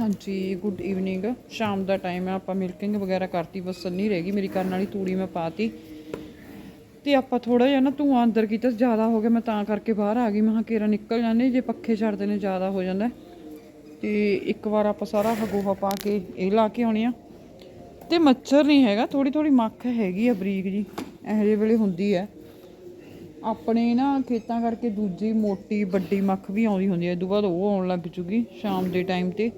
ਹਾਂਜੀ good evening ਸ਼ਾਮ ਦਾ time ਆ ਆਪਾਂ ਮਿਲਕਿੰਗ ਵਗੈਰਾ ਕਰਤੀ ਬਸ ਨਹੀਂ ਰਹਿ ਗਈ, ਮੇਰੀ ਕਰਨ ਵਾਲੀ ਤੂੜੀ ਮੈਂ ਪਾਤੀ। ਤੇ ਆਪਾਂ ਥੋੜਾ ਜਿਹਾ ਨਾ ਧੂਆਂ ਅੰਦਰ ਕੀਤਾ, ਜ਼ਿਆਦਾ ਹੋ ਗਿਆ, ਮੈਂ ਤਾਂ ਕਰਕੇ ਬਾਹਰ ਆ ਗਈ, ਮੈਂ ਕਿਹਾ ਕੇਰਾ ਨਿਕਲ ਜਾਂਦੇ ਜੇ ਪੱਖੇ ਛੱਡਦੇ ਨੇ, ਜ਼ਿਆਦਾ ਹੋ ਜਾਂਦਾ ਤੇ ਇੱਕ ਵਾਰ ਆਪਾਂ ਸਾਰਾ ਹਗੋਹਾ ਪਾ ਕੇ ਇਹ ਲਾ ਕੇ ਆਉਣੀ ਆ। ਤੇ ਮੱਛਰ ਨਹੀਂ ਹੈਗਾ ਥੋੜੀ ਥੋੜੀ ਮੱਖ ਹੈਗੀ ਆ ਬਰੀਕ ਜੀ, ਇਹੋ ਜਿਹੇ ਵੇਲੇ ਹੁੰਦੀ ਹੈ। ਆਪਣੇ ਨਾ ਖੇਤਾਂ ਕਰਕੇ ਦੂਜੀ ਮੋਟੀ ਵੱਡੀ ਮੱਖ ਵੀ ਆਉਂਦੀ ਹੁੰਦੀ ਹੈ ਤੋਂ ਬਾਅਦ ਉਹ ਆਉਣ ਲੱਗ ਜੂਗੀ ਸ਼ਾਮ ਦੇ ਟਾਈਮ ਤੇ।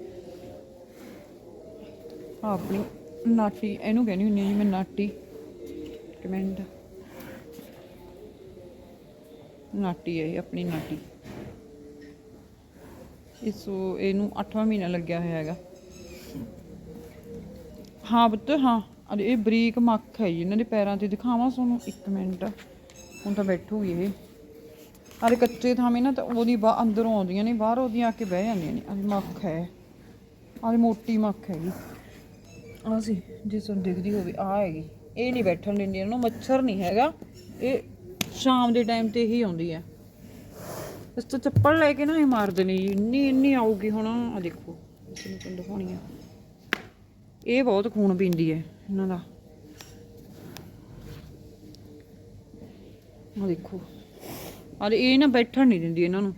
ਆਪਣੀ ਨਾਟੀ ਇਹਨੂੰ ਕਹਿੰਦੀ ਹੁੰਦੀ ਹਾਂ ਜੀ ਮੈਂ ਨਾਟੀ। ਕਮੈਂਟ ਨਾਟੀ ਹੈ ਇਹ, ਆਪਣੀ ਨਾਟੀ। ਇਸ ਇਹਨੂੰ 8ਵਾਂ ਮਹੀਨਾ ਲੱਗਿਆ ਹੋਇਆ ਹੈਗਾ। ਹਾਂ ਪੁੱਤ, ਹਾਂ। ਅਰੇ ਇਹ ਬਰੀਕ ਮੱਖ ਹੈ ਜੀ, ਇਹਨਾਂ ਦੇ ਪੈਰਾਂ ਤੇ। ਦਿਖਾਵਾਂ ਤੁਹਾਨੂੰ, ਇੱਕ ਮਿੰਟ। ਹੁਣ ਤਾਂ ਬੈਠੂਗੀ ਇਹ। ਅਰੇ ਕੱਚੇ ਥਾਵੇਂ ਨਾ ਤਾਂ ਉਹਦੀ ਬਾ, ਅੰਦਰੋਂ ਆਉਂਦੀਆਂ ਨੇ, ਬਾਹਰ ਉਹਦੀਆਂ ਆ ਕੇ ਬਹਿ ਜਾਂਦੀਆਂ ਨੇ। ਅਰੇ ਮੱਖ ਹੈ। ਅਰੇ ਮੋਟੀ ਮੱਖ ਹੈਗੀ ਆ ਸੀ ਜਿਸ ਨੂੰ ਦਿਖਦੀ ਹੋਵੇ ਆ ਹੈਗੀ। ਇਹ ਨਹੀਂ ਬੈਠਣ ਦਿੰਦੀ, ਇਹਨੂੰ ਮੱਛਰ ਨਹੀਂ ਹੈਗਾ। ਇਹ ਸ਼ਾਮ ਦੇ ਟਾਈਮ ਤੇ ਹੀ ਆਉਂਦੀ ਹੈ। ਇਸ ਤੋਂ ਚੱਪਲ ਲੈ ਕੇ ਨਾ ਇਹ ਮਾਰ ਦੇਣੀ ਜੀ। ਇੰਨੀ ਇੰਨੀ ਆਊਗੀ ਹੁਣ। ਆ ਦੇਖੋ, ਇਸ ਤੁਹਾਨੂੰ ਦਿਖਾਉਣੀ ਆ। ਇਹ ਬਹੁਤ ਖੂਨ ਪੀਂਦੀ ਹੈ, ਇਹਨਾਂ ਦਾ। ਆ ਦੇਖੋ। ਅਰੇ ਇਹ ਨਾ ਬੈਠਣ ਨਹੀਂ ਦਿੰਦੀ ਇਹਨਾਂ ਨੂੰ।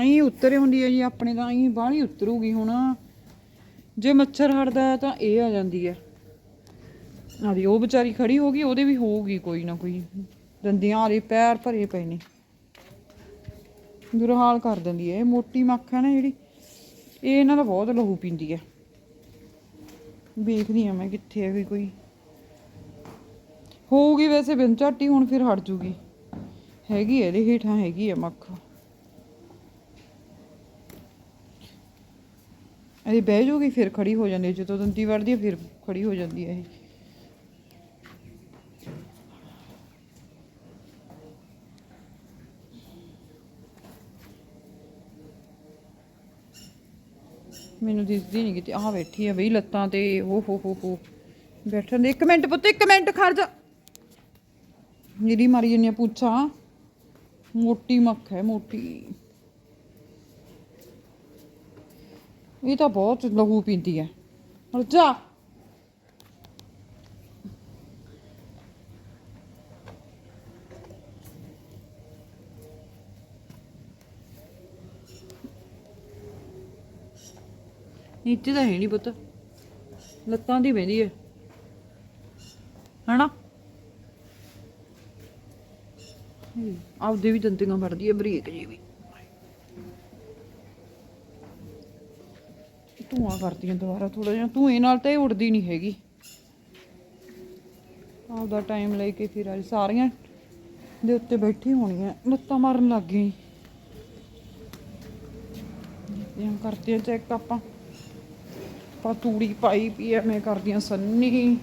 ਅਹੀਂ ਉੱਤਰੇ ਹੁੰਦੀ ਹੈ ਜੀ, ਆਪਣੇ ਤਾਂ ਅਹੀਂ ਬਾਹਲੀ ਉਤਰੂਗੀ ਹੁਣ। ਜੇ ਮੱਛਰ ਹਟਦਾ ਹੈ ਤਾਂ ਇਹ ਆ ਜਾਂਦੀ ਹੈ। ਆਦੀ ਉਹ ਵਿਚਾਰੀ ਖੜੀ ਹੋ ਗਈ, ਉਹਦੇ ਵੀ ਹੋਊਗੀ ਕੋਈ ਨਾ ਕੋਈ। ਦੰਦੀਆਂ ਆਰੇ ਪੈਰ ਭਰੇ ਪਏ ਨੇ। ਬੁਰਾ ਹਾਲ ਕਰ ਦਿੰਦੀ ਹੈ। ਇਹ ਮੋਟੀ ਮੱਖ ਹੈ ਨਾ ਜਿਹੜੀ, ਇਹ ਇਹਨਾਂ ਦਾ ਬਹੁਤ ਲਹੂ ਪੀਂਦੀ ਹੈ। ਵੇਖਦੀ ਆ ਮੈਂ ਕਿੱਥੇ ਹੈ ਵੀ ਕੋਈ। ਹੋਊਗੀ ਵੈਸੇ ਬਿਨ ਝਾਟੀ, ਹੁਣ ਫਿਰ ਹਟ ਜੂਗੀ। ਹੈਗੀ ਹੈ ਇਹਦੇ ਹੇਠਾਂ ਹੈਗੀ ਆ ਮੱਖ। ਇਹ ਬਹਿ ਜੂਗੀ, ਫਿਰ ਖੜੀ ਹੋ ਜਾਂਦੀ ਹੈ। ਜਦੋਂ ਦੰਦੀ ਵੜਦੀ ਹੈ, ਫਿਰ ਖੜੀ ਹੋ ਜਾਂਦੀ ਹੈ ਇਹ। ਮੈਨੂੰ ਦਿਸਦੀ ਨਹੀਂ ਕਿਤੇ, ਆਹ ਬੈਠੀ ਆ ਬਈ ਲੱਤਾਂ ਤੇ ਓ ਹੋ ਹੋ ਹੋ। ਬੈਠਣ ਦੇ, ਇੱਕ ਮਿੰਟ ਪੁੱਤ, ਇੱਕ ਮਿੰਟ ਖੜ ਜਾ। ਮੇਰੀ ਮਾਰੀ ਜੰਨੀ ਪੁੱਛਾਂ। ਮੋਟੀ ਮੱਖ ਹੈ, ਮੋਟੀ। ਇਹ ਤਾਂ ਬਹੁਤ ਲਹੂ ਪੀਂਦੀ ਹੈ। ਹਟ ਨੀਚੇ ਤਾਂ ਹੈ ਨਹੀਂ ਪੁੱਤ। ਲੱਤਾਂ ਦੀ ਬਹਿੰਦੀ ਹੈ। ਹਨਾ? ਆਪਦੇ ਵੀ ਦੰਦੀਆਂ ਵੜਦੀ ਹੈ ਬਰੀਕ ਜੀ ਵੀ। ਧੂਆਂ ਕਰਦੀ ਹੈ ਦੁਬਾਰਾ ਥੋੜਾ ਜਿਹਾ। ਧੂਏ ਨਾਲ ਤਾਂ ਇਹ ਉੜਦੀ ਨਹੀਂ ਹੈਗੀ। ਆਪਦਾ ਟਾਈਮ ਲੈ ਕੇ ਫਿਰ ਅੱਜ ਸਾਰੀਆਂ ਦੇ ਉੱਤੇ ਬੈਠੀ ਹੋਣੀ ਹੈ ਲੱਤਾਂ ਮਾਰਨ ਲੱਗ ਗਈ ਇਹ ਕਰਦੇ ਆ ਚੈੱਕ ਆਪਾਂ। ਆਪਾਂ ਤੂੜੀ ਪਾਈ ਪੀ ਐ ਕਰਦੀਆਂ ਸੰਨੀ।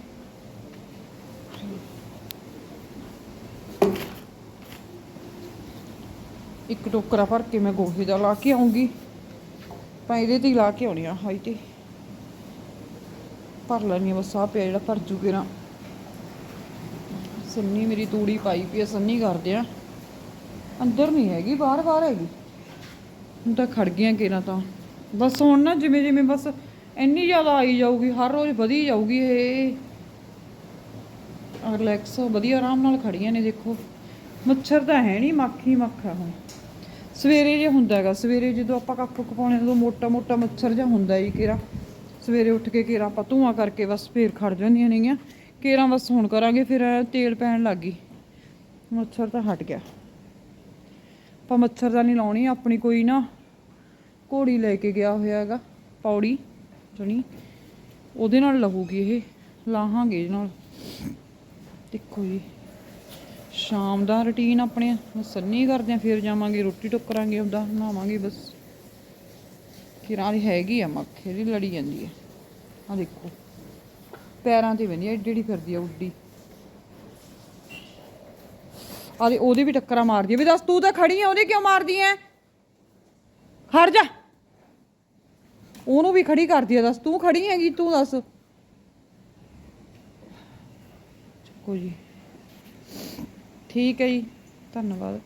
ਇੱਕ ਟੋਕਰਾ ਭਰ ਕੇ ਮੈਂ ਗੋਹੇ ਦਾ ਲਾ ਕੇ ਆਉਂਗੀ। ਤਾਂ ਇਹਦੇ ਤੇ ਲਾ ਕੇ ਆਉਣੀ ਆ ਹਾਈ ਤੇ ਭਰ ਲੈਣੀ ਬਸ ਆ ਪਿਆ ਜਿਹੜਾ ਭਰ ਜੂਗੇ ਨਾ। ਸੰਨੀ ਮੇਰੀ ਤੂੜੀ ਪਾਈ ਪਈ ਆ, ਸੰਨੀ ਕਰਦੇ ਆ। ਅੰਦਰ ਨਹੀਂ ਹੈਗੀ, ਬਾਹਰ ਬਾਹਰ ਹੈਗੀ। ਹੁਣ ਤਾਂ ਖੜ ਗਈਆਂ ਕਿਰਾਂ ਤਾਂ। ਬਸ ਹੁਣ ਨਾ ਜਿਵੇਂ ਜਿਵੇਂ ਬਸ ਇੰਨੀ ਜ਼ਿਆਦਾ ਆਈ ਜਾਊਗੀ, ਹਰ ਰੋਜ਼ ਵਧੀ ਜਾਊਗੀ ਇਹ। ਰਿਲੈਕਸ ਵਧੀਆ ਆਰਾਮ ਨਾਲ ਖੜੀਆਂ ਨੇ, ਦੇਖੋ। ਮੱਛਰ ਤਾਂ ਹੈ ਨਹੀਂ, ਮੱਖੀ ਮੱਖਾ ਹੁਣ। ਸਵੇਰੇ ਜੇ ਹੁੰਦਾ ਹੈਗਾ, ਸਵੇਰੇ ਜਦੋਂ ਆਪਾਂ ਕੱਖ ਕੁੱਖ ਉਦੋਂ ਮੋਟਾ ਮੋਟਾ ਮੱਛਰ ਜਿਹਾ ਹੁੰਦਾ ਹੀ ਕੇਰਾ। ਸਵੇਰੇ ਉੱਠ ਕੇ ਕੇਰਾ ਆਪਾਂ ਧੂਆਂ ਕਰਕੇ ਬਸ ਫੇਰ ਖੜ ਜਾਂਦੀਆਂ ਨੇਗੀਆਂ। ਕੇਰਾ ਬਸ ਹੁਣ ਕਰਾਂਗੇ, ਫਿਰ ਤੇਲ ਪੈਣ ਲੱਗ ਗਈ। ਮੱਛਰ ਤਾਂ ਹਟ ਗਿਆ। ਆਪਾਂ ਮੱਛਰ ਤਾਂ ਨਹੀਂ ਲਾਉਣੀ, ਆਪਣੀ ਕੋਈ ਨਾ ਘੋੜੀ ਲੈ ਕੇ ਗਿਆ ਹੋਇਆ ਹੈਗਾ, ਪੌੜੀ ਜਣੀ ਉਹਦੇ ਨਾਲ ਲਹੂਗੀ ਇਹ, ਲਾਹਾਂਗੇ ਇਹਦੇ ਨਾਲ। ਦੇਖੋ ਜੀ। ਸ਼ਾਮ ਦਾ ਰੁਟੀਨ ਆਪਣੇ ਸੰਨੀ ਕਰਦੇ ਆ ਫਿਰ ਜਾਵਾਂਗੇ, ਰੋਟੀ ਟੁੱਕ ਕਰਾਂਗੇ ਉਹਦਾ ਨਹਾਵਾਂਗੇ ਬਸ ਕਿਰਾਂ ਦੀ ਹੈਗੀ ਆ ਮੱਖੇ ਦੀ ਲੜੀ ਜਾਂਦੀ ਹੈ ਆ ਦੇਖੋ, ਪੈਰਾਂ ਤੇ ਬੰਦੀ ਜਿਹੜੀ ਫਿਰਦੀ ਆ ਉੱਡੀ। ਆਲੇ ਉਹਦੇ ਵੀ ਟੱਕਰਾਂ ਮਾਰਦੀ ਆ। ਵੀ ਦੱਸ, ਤੂੰ ਤਾਂ ਖੜੀ ਆ, ਉਹਦੇ ਕਿਉਂ ਮਾਰਦੀ ਐ? ਖੜ ਜਾ। ਉਹਨੂੰ ਵੀ ਖੜੀ ਕਰਦੀ ਆ, ਦੱਸ। ਤੂੰ ਖੜੀ ਹੈਗੀ, ਤੂੰ ਦੱਸ। ਚੱਕੋ ਜੀ। ਠੀਕ ਹੈ ਜੀ ਧੰਨਵਾਦ।